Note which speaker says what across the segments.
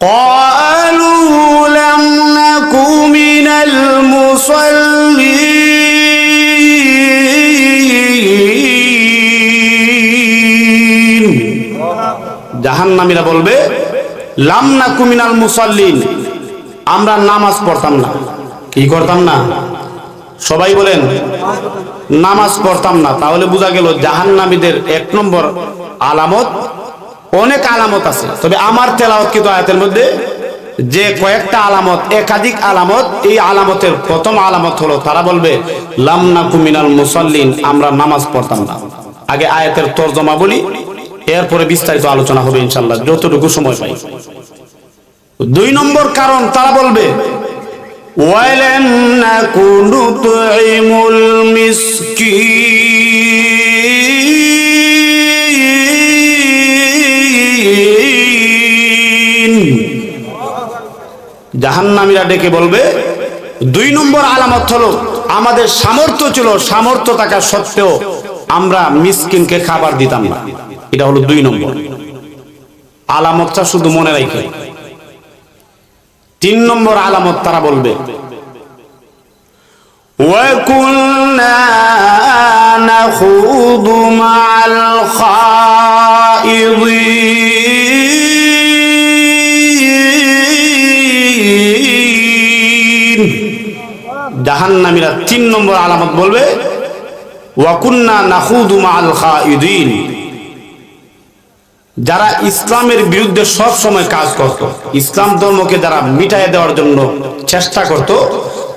Speaker 1: قالوا لم نك من المصلين জাহান্নামীরা বলবে লাম নাকু মিনাল মুসাল্লিন আমরা নামাজ পড়তাম না কি করতাম না সবাই বলেন নামাজ পড়তাম না তাহলে বোঝা গেল জাহান্নামীদের এক নম্বর আলামত অনেক আলামত আছে। তবে আমার তেলাওয়াত কিন্তু আয়াতের মধ্যে যে কয়েকটা আলামত, একাধিক আলামত, এই আলামতের প্রথম আলামত হলো, তারা বলবে লামনা কুমিনাল মুসল্লিন আমরা নামাজ পড়তাম না। আগে আয়াতের তর্জমা বলি, এরপরে বিস্তারিত আলোচনা হবে ইনশাল্লাহ যতটুকু সময় পাই। দুই নম্বর কারণ, তারা বলবে ওয়ালাম নাকুনু তুইমুল মিসকিন জাহান্নামীরা ডেকে বলবে দুই নম্বর আলামত হলো আমাদের সামর্থ্য ছিল সামর্থ্য থাকা সত্ত্বেও আমরা মিসকিনকে খাবার দিতাম না এটা হলো দুই নম্বর আলামতটা শুধু মনে রাখে তিন নম্বর আলামত তারা বলবে وكنا نخوض مع الخائضين জাহান্নামীরা তিন নম্বর আলামত বলবে যারা ইসলামের বিরুদ্ধে সব সময় কাজ করত, ইসলাম ধর্মকে যারা মিটাই দেওয়ার জন্য চেষ্টা করত,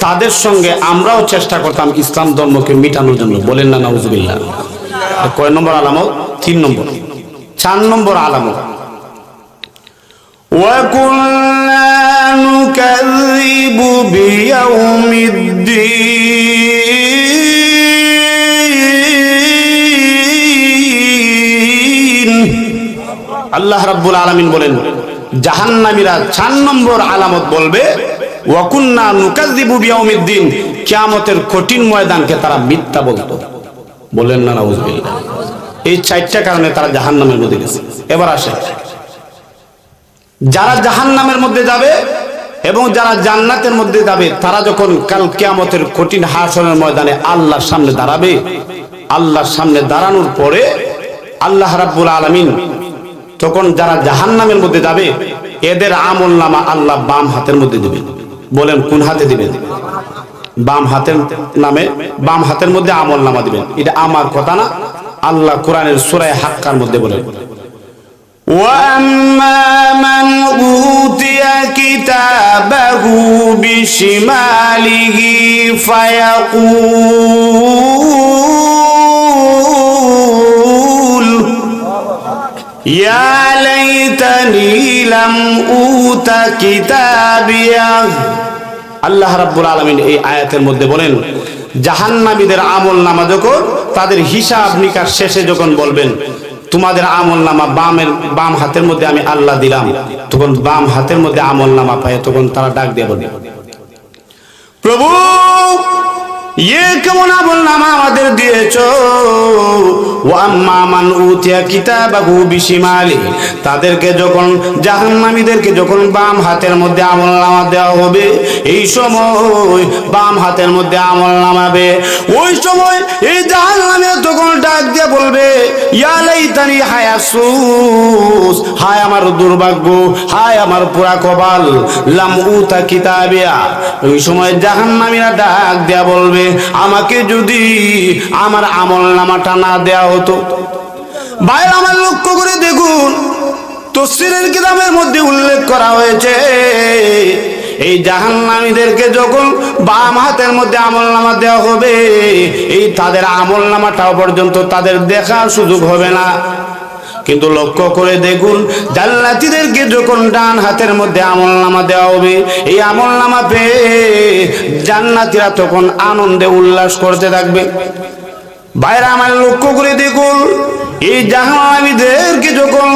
Speaker 1: তাদের সঙ্গে আমরাও চেষ্টা করতাম ইসলাম ধর্মকে মিটানোর জন্য। বলেন না, নাউজুবিল্লাহ। কয় নম্বর আলামত? তিন নম্বর। চার নম্বর আলামত। ওয়াকুন্না نكذب بيوم الدين আল্লাহ রাব্বুল আলামিন বলেন জাহান্নামীরা চার নম্বর আলামত বলবে ওয়াকুন্না নুকাযযিবু বিয়াউমিদ্দিন কিয়ামতের কঠিন ময়দানকে তারা মিথ্যা বলতো বলেন না নাউজুবিল্লাহ এই চারটা কারণে তারা জাহান্নামের মধ্যে গেছে এবার আসে যারা জাহান্নামের মধ্যে যাবে এবং যারা জান্নাতের মধ্যে যাবে, তারা যখন কাল কেয়ামতের কঠিন হাসনের ময়দানে আল্লাহর সামনে দাঁড়াবে, আল্লাহর সামনে দাঁড়ানোর পরে আল্লাহ রাব্বুল আলামিন তখন যারা জাহান্নামের মধ্যে যাবে, এদের আমল নামা আল্লাহ বাম হাতের মধ্যে দিবেন। বলেন, কোন হাতে দিবেন? বাম হাতের নামে, বাম হাতের মধ্যে আমল নামা দিবেন। এটা আমার কথা না, আল্লাহ কোরআনের সূরা হাক্কার মধ্যে বলেন। وأما من أوتي كتابه بشماله فيقول يا ليتني لم أوت كتابيه আল্লাহ রাব্বুল আলামিন এই আয়াতের মধ্যে বলেন জাহান্নামীদের আমল নামা যখন তাদের হিসাব নিকাশ শেষে যখন বলবেন তোমাদের আমল নামা বামের বাম হাতের মধ্যে আমি আল্লাহ দিলাম। তখন বাম হাতের মধ্যে আমল নামা পায়, তখন তারা ডাক দিয়ে বলে, প্রভু! ইয়ে কেমন নামা আমাদের দিয়েছ? তাদেরকে যখন যখন বাম হাতের মধ্যে দেওয়া হবে, এই সময় বাম হাতের মধ্যে ওই সময় এই তখন ডাক বলবে হায় আমার দুর্ভাগ্য, হায় আমার পুরা কপাল, লাম উতা কিতাবিয়া। ওই সময় জাহান্নামীরা ডাক দেয়া বলবে আমাকে যদি আমার আমল নামাটা না দেয়া হতো। বাইরে আমার লক্ষ্য করে দেখুন তসিরের কিতাবের মধ্যে উল্লেখ করা হয়েছে, এই জাহান্নামীদেরকে যখন বাম হাতের মধ্যে আমল নামা দেওয়া হবে, এই তাদের আমল নামাটাও পর্যন্ত তাদের দেখার সুযোগ হবে না। কিন্তু লক্ষ্য করে দেখুন জাল্লাতিদেরকে যখন ডান হাতের মধ্যে আমল নামা দেওয়া হবে, এই আমল নামা পেয়ে জান্নাতিরা তখন আনন্দে উল্লাস করতে থাকবে। বাইরে আমার লক্ষ্য করে দেখুন, এই জাহান্নামীদেরকে যখন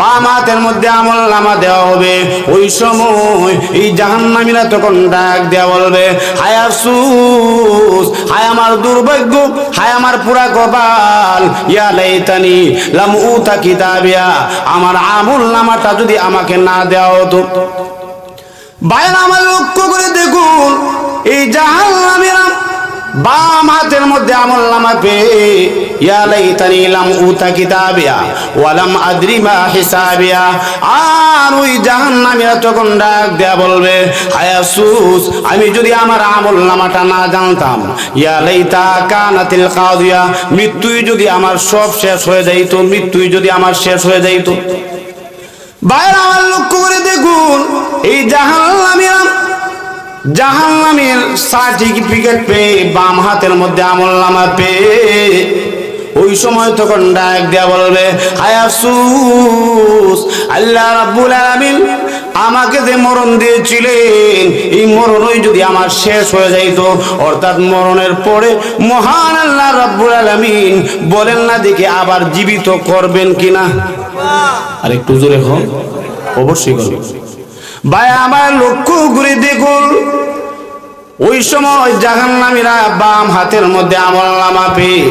Speaker 1: বাম হাতের মধ্যে আমল নামা দেওয়া হবে। ওই সময় এই জাহান্নামীরা তখন ডাক দেওয়া বলবে, হায় আফসুস, হায় আমার দুর্ভাগ্য, হায় আমার পুরা কপাল, ইয়া লাইতানি লাম উতা কিতাবিয়া, আমার আমল নামাটা যদি আমাকে না দেওয়া হতো। বাইরে আমার লক্ষ্য করে দেখুন, এই জাহান্নামীরা বাম হাতের মধ্যে আমল নামা পেয়ে ইয়া লাইতানি লাম উতা কিতাবিয়া ওয়ালাম আদরি মা হিসাবিয়া। আর ওই জাহান্নামীরা তখন ডাক দেয়া বলবে, হায় আফসোস, আমি যদি আমার আমল নামাটা না জানতাম। ইয়া লাইতা কানাতিল কাদিয়া, মৃত্যুই যদি আমার সব শেষ হয়ে যাইতো, মৃত্যুই যদি আমার শেষ হয়ে যাইতো। বাইরে আমার লক্ষ্য করে দেখুন, এই জাহান্নামীরা জাহান্নামের সার্টিফিকেট পেয়ে বাম হাতের মধ্যে আমল নামা পেয়ে ওই সময় তখন ডাক দেয়া বলবে, হায় আফসুস, আল্লাহ রাব্বুল আলামিন আমাকে যে মরণ দিয়েছিলেন, এই মরণই যদি আমার শেষ হয়ে যাইতো, অর্থাৎ মরণের পরে মহান আল্লাহ রাব্বুল আলামিন বলেন না দেখে আবার জীবিত করবেন কিনা? আর একটু জোরে হোক অবশ্যই করবেন ভাই, আমার লক্ষ্য করে দেখুন। ওই সময় জাহান্নামীরা বাম হাতের মধ্যে আমল নামা পেয়ে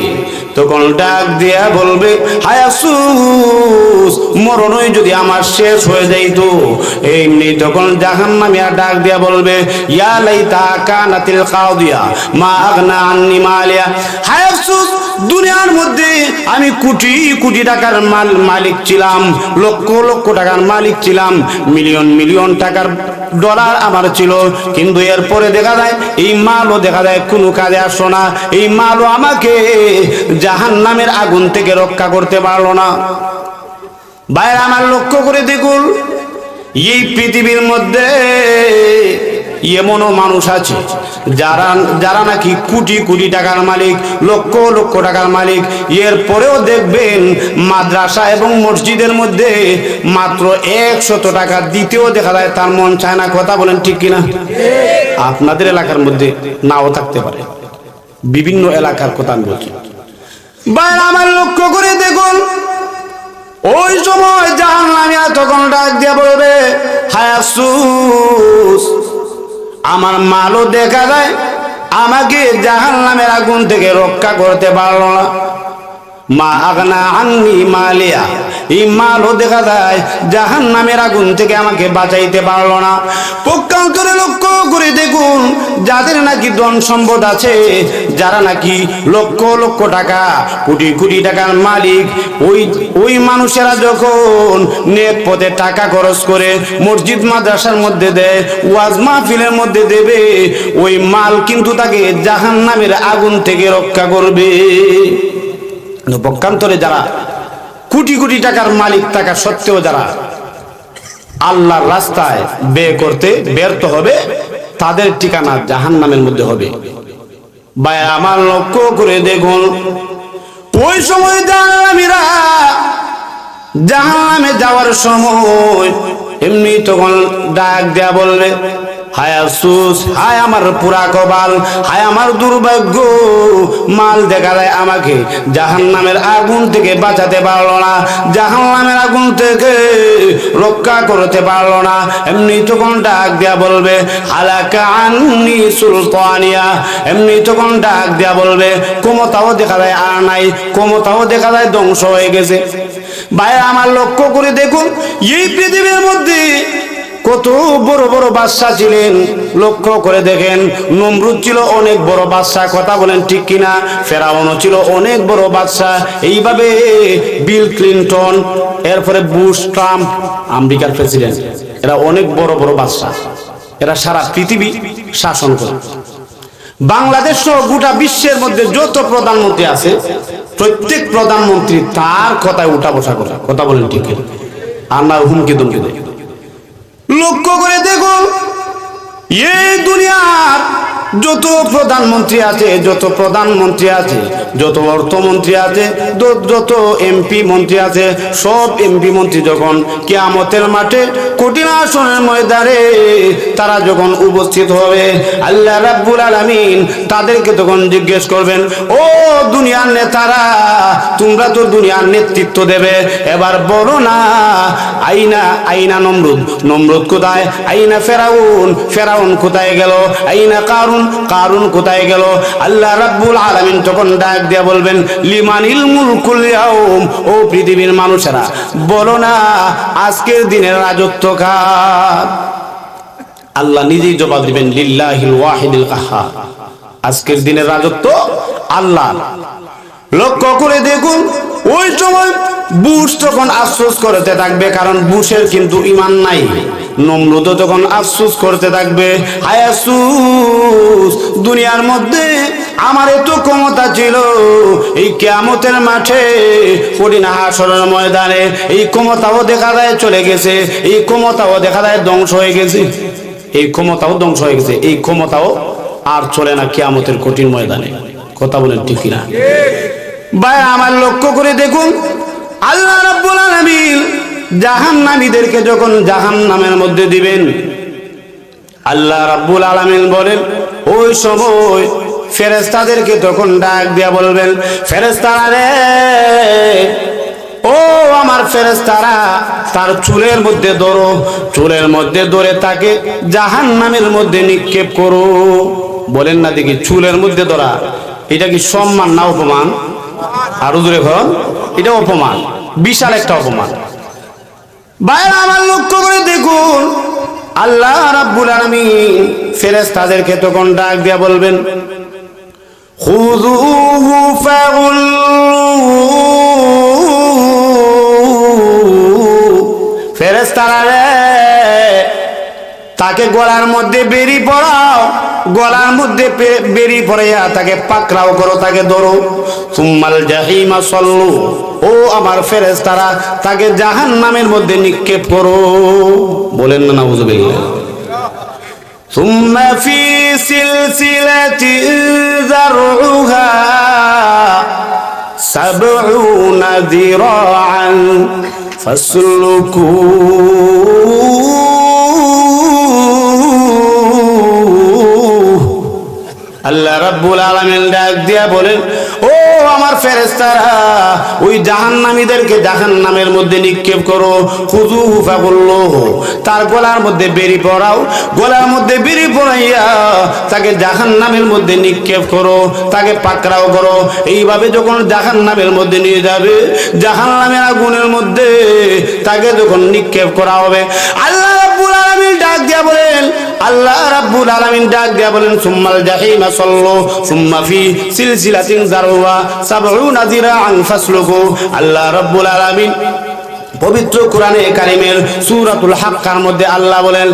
Speaker 1: তখন ডাক দিয়া বলবে হায়াসুস মরণই যদি আমার শেষ হয়ে যাইতো। এমনি তখন জাহান্নামীরা ডাক দিয়া বলবে, ইয়া লাইতা কানাতিল কাউদিয়া, মা আগনা আন্নি মালিয়া। হায়াসুস দুনিয়ার মধ্যে আমি কোটি কোটি টাকার মাল মালিক ছিলাম, লক্ষ লক্ষ টাকার মালিক ছিলাম, মিলিয়ন মিলিয়ন টাকার ডলার আমার ছিল। কিন্তু এরপরে দেখা যায়, এই মালও দেখা যায় কোনো কাজে আসো না। এই মালও আমাকে জাহান নামের আগুন থেকে রক্ষা করতে পারল না। বাইরে আমার লক্ষ্য করে দেখুন, এই পৃথিবীর মধ্যে এমনও মানুষ আছে, যারা যারা নাকি কোটি কোটি টাকার মালিক, লক্ষ লক্ষ টাকার মালিক। এর পরেও দেখবেন মাদ্রাসা এবং মসজিদের মধ্যে মাত্র একশত টাকা দিতেও দেখা যায় তার মন চায় না। কথা বলেন ঠিক কিনা? আপনাদের এলাকার মধ্যে নাও থাকতে পারে। বিভিন্ন এলাকার কথা আমি বলছি। আমার লক্ষ্য করে দেখুন, ওই সময় জাহান্নামীরা তখন ডাক দিয়ে বলবে হায়াসুস আমার মালও দেখা যায় আমাকে জাহান নামের আগুন থেকে রক্ষা করতে পারল না। মা আগনা আন্নি মালিয়া। এই মালও দেখা যায় জাহান নামের আগুন থেকে আমাকে বাঁচাইতে পারল না। পক্ষান্তরে লক্ষ্য করে দেখুন, যাদের নাকি ধন সম্পদ আছে, যারা নাকি লক্ষ লক্ষ টাকা, কোটি কোটি টাকার মালিক, ওই ওই মানুষেরা যখন নেক পথে টাকা খরচ করে মসজিদ, মাদ্রাসার মধ্যে দেয়, ওয়াজ মাহফিলের মধ্যে দেবে, ওই মাল কিন্তু তাকে জাহান নামের আগুন থেকে রক্ষা করবে। পক্ষান্তরে যারা কোটি কোটি টাকার মালিক থাকা সত্ত্বেও যারা আল্লাহর রাস্তায় বে করতে ব্যর্থ হবে, তাদের ঠিকানা জাহান নামের মধ্যে হবে। ভাই, আমার লক্ষ্য করে দেখুন, ওই সময় জাহান্নামীরা জাহান্নামে যাওয়ার সময় এমনি তখন ডাক দেয়া বলবে হায় আফসুস, হায় আমার পুরা কবাল হায় আমার দুর্ভাগ্য। মাল দেখা যায় আমাকে জাহান নামের আগুন থেকে বাঁচাতে পারল না জাহান নামের আগুন থেকে রক্ষা করতে পারল না। এমনি তখন ডাক দেয়া বলবে, হালাকা আন্নি সুলতানিয়া। এমনি তখন ডাক দেয়া বলবে, ক্ষমতাও দেখা যায় আর নাই, ক্ষমতাও দেখা যায় ধ্বংস হয়ে গেছে। ভাই আমার লক্ষ্য করে দেখুন, এই পৃথিবীর মধ্যে কত বড় বড় বাদশা ছিলেন? লক্ষ্য করে দেখেন, নমরুদ ছিল অনেক বড় বাদশা কথা বলেন ঠিক কিনা? ফেরাউনও ছিল অনেক বড় বাদশা এইভাবে বিল ক্লিন্টন, এরপরে বুশ, ট্রাম্প, আমেরিকার প্রেসিডেন্ট, এরা অনেক বড় বড় বাদশা এরা সারা পৃথিবী শাসন করে। বাংলাদেশ সহ গোটা বিশ্বের মধ্যে যত প্রধানমন্ত্রী আছে, প্রত্যেক প্রধানমন্ত্রী তার কথায় উঠা বসা করে। কথা বলেন ঠিক? আর না হুমকি দুমকি দেয়। লক্ষ্য করে দেখুন এই দুনিয়ার যত প্রধানমন্ত্রী আছে, যত প্রধানমন্ত্রী আছে, যত অর্থমন্ত্রী আছে, যত এমপি মন্ত্রী আছে, সব এমপি মন্ত্রী যখন কেয়ামতের মাঠে কঠিন আসনের ময়দানে তারা যখন উপস্থিত হবে, আল্লাহ রাব্বুল আলামিন তাদেরকে তখন জিজ্ঞেস করবেন, ও দুনিয়ার নেতারা, তোমরা তো দুনিয়ার নেতৃত্ব দেবে, এবার বলো না, আইনা আইনা নমরুদ নমরুদ কোথায়? আইনা ফেরাউন ফেরাউন কোথায় গেল? আইনা কারুন কারুন কোথায় গেল? আল্লাহ রাব্বুল আলামিন তখন ডাক দিয়া বলবেন লিমানিল মুলকুল ইয়াউম? ও পৃথিবীর মানুষেরা, বলো না, আজকের দিনের রাজত্ব কার? আল্লাহ নিজেই জবাব দিবেন, লিল্লাহিল ওয়াহিদিল কাহ্হার আজকের দিনের রাজত্ব আল্লাহ। লক্ষ্য করে দেখুন, ওই সময় বুশ তখন আফসোস করতে থাকবে, কারণ বুশের কিন্তু ইমান নাই। নমরুদ তখন আফসোস করতে থাকবে হায় আফসোস দুনিয়ার মধ্যে আমার এত ক্ষমতা ছিল। এই কেয়ামতের মাঠে কঠিন হাসরের ময়দানে এই ক্ষমতাও দেখা যায় চলে গেছে এই ক্ষমতাও দেখা যায় ধ্বংস হয়ে গেছে। এই ক্ষমতাও ধ্বংস হয়ে গেছে এই ক্ষমতাও আর চলে না কেয়ামতের কঠিন ময়দানে। কথা বলেন ঠিক কিনা? ভাই আমার লক্ষ্য করে দেখুন আল্লাহ রাব্বুল আলামিন জাহান্নামীদেরকে যখন জাহান্নামের মধ্যে দিবেন, আল্লাহ রাব্বুল আলামিন বলেন, ওই সময় ফেরেশতাদেরকে তখন ডাক দিয়া বলবেন, ফেরেশতারা রে, ও আমার ফেরেশতারা, তার চুলের মধ্যে ধরো, চুলের মধ্যে ধরে তাকে জাহান্নামের মধ্যে নিক্ষেপ করো। বলেন না দেখি, চুলের মধ্যে ধরা, এটা কি সম্মান না অপমান? আরও দূরে ঘর এটা অপমান, বিশাল একটা অপমান। বাইরে আমার লক্ষ্য করে দেখুন। আল্লাহ রাব্বুল আলামিন ফেরেশতাদেরকে তখন ডাক দিয়া বলবেন, খুযুহু ফাগুল্লু। ফেরেশতারা তাকে গলার মধ্যে বেরি পড়াও গলার মধ্যে পে- বেরি পড়াইয়া তাকে পাকড়াও করো তাকে ধরো সুম্মাল জাহিমা সল্লু ও আমার ফেরেশতারা তাকে জাহান নামের মধ্যে নিক্ষেপ করো বলেন না নাউজুবিল্লাহ ثم في سلسلة ذرعها سبعون ذراعا فاسلكوه আল্লাহ রাব্বুল আলামিন ডাক দিয়া বলেন, ও আমার ফেরেশতারা, ওই জাহান্নামীদেরকে জাহান্নামের মধ্যে নিক্ষেপ করো। খুজু ফাগুল্লো তার গলার মধ্যে বেরি পড়াও, গলার মধ্যে বেরি পড়াইয়া তাকে জাহান্নামের মধ্যে নিক্ষেপ করো, তাকে পাকড়াও করো। এইভাবে যখন জাহান্নামের মধ্যে নিয়ে যাবে, জাহান্নামের আগুনের মধ্যে তাকে যখন নিক্ষেপ করা হবে, আল্লাহ রাব্বুল আলামিন ডাক দিয়া বলেন আল্লাহ রাব্বুল আলামিন ডাক দিয়া বলেন, সুম্মাল জাহিমা সাল্লু, সুম্মা ফি সিলসিলাতিন জারওয়া সাবউনা যিরাআন ফাসলুকু আল্লাহ রাব্বুল আলামিন পবিত্র কোরআনে কারিমের সূরাতুল হাক্কার মধ্যে আল্লাহ বলেন,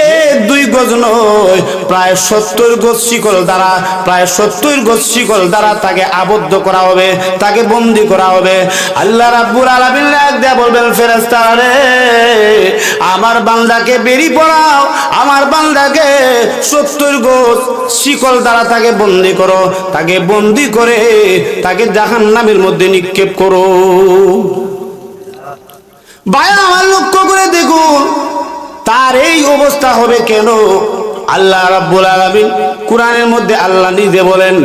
Speaker 1: এ দুই গজ নয়, প্রায় সত্তর গজ শিকল দ্বারা, প্রায় সত্তর গজ শিকল দ্বারা তাকে আবদ্ধ করা হবে, তাকে বন্দি করা হবে। আল্লাহ রাব্বুল আলামিন দিয়া বলবেন, ফেরেশতারা রে আমার বান্দাকে বেরি পড়াও, আমার বান্দাকে সত্তর গোছ শিকল দ্বারা তাকে বন্দি করো, তাকে বন্দি করে তাকে জাহান্নামের মধ্যে নিক্ষেপ করো। ভাই, আমার লক্ষ্য করে দেখুন, তার এই অবস্থা হবে কেন? আল্লাহ রাব্বুল আলামিন কোরআনের মধ্যে আল্লাহ নিজে বলেন